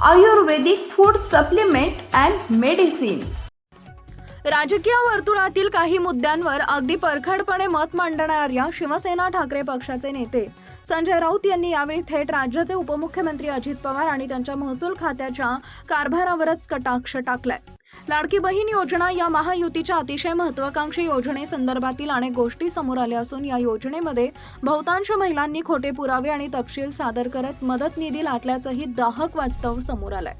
Ayurvedic food supplement and medicine राजकीय वर्तुळातील काही मुद्द्यांवर अगदी परखडपणे मत मांडणाऱ्या शिवसेना ठाकरे पक्षाचे नेते संजय राऊत यांनी यावेळी थेट राज्याचे उपमुख्यमंत्री अजित पवार आणि त्यांच्या महसूल खात्याच्या कारभारावरच कटाक्ष टाकलाय. लाडकी बहीण योजना या महायुतीच्या अतिशय महत्वाकांक्षी योजनेसंदर्भातील अनेक गोष्टी समोर आल्या असून या योजनेमध्ये बहुतांश महिलांनी खोटे पुरावे आणि तपशील सादर करत मदत निधी लाटल्याचंही दाहक वास्तव समोर आलंय.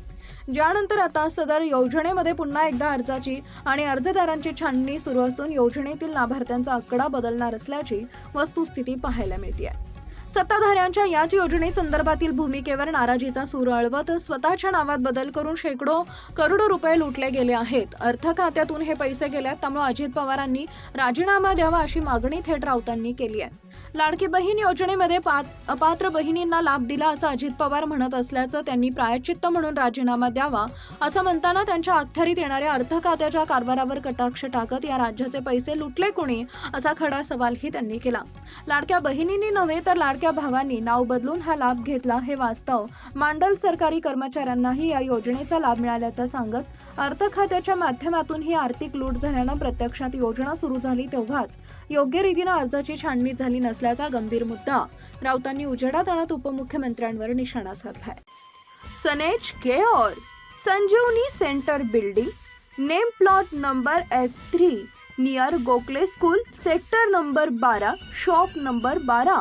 ज्यानंतर आता सदर योजनेमध्ये पुन्हा एकदा अर्जाची आणि अर्जदारांची छाननी सुरू असून योजनेतील लाभार्थ्यांचा आकडा बदलणार असल्याची वस्तुस्थिती पाहायला मिळते आहे सत्ताधाऱ्यांच्या याच योजनेसंदर्भातील भूमिकेवर नाराजीचा सूर अळवत स्वतःच्या नावात बदल करून शेकडो करोडो रुपये लुटले गेले आहेत. अर्थ खात्यातून हे पैसे गेल्यात त्यामुळे अजित पवारांनी राजीनामा द्यावा अशी मागणी थेट राऊतांनी केली आहे. लाडकी बहीण योजनेमध्ये अपात्र बहिणींना लाभ दिला असं अजित पवार म्हणत असल्याचं त्यांनी प्रायश्चित्त म्हणून राजीनामा द्यावा असं म्हणताना त्यांच्या अखत्यारीत येणाऱ्या अर्थ खात्याच्या कारभारावर कटाक्ष टाकत या राज्याचे पैसे लुटले कोणी असा खडा सवालही त्यांनी केला. लाडक्या बहिणींनी नव्हे तर लाडक्या भावांनी नाव बदलून हा लाभ घेतला हे वास्तव. मांडल सरकारी कर्मचाऱ्यांनाही या योजनेचा लाभ मिळाल्याचं सांगत अर्थ खात्याच्या माध्यमातून ही आर्थिक लूट झाल्यानं प्रत्यक्षात योजना सुरू झाली तेव्हाच योग्य रीतीनं अर्जाची छाननी झाली नसल्याचा गंभीर मुद्दा. राऊतांनी उजेडात आणत उपमुख्यमंत्र्यांवर निशाणा साधलाय. सनेज केओर Sanjeevani centre building name plot number F three near Gokhale school sector number बारा शॉप नंबर बारा.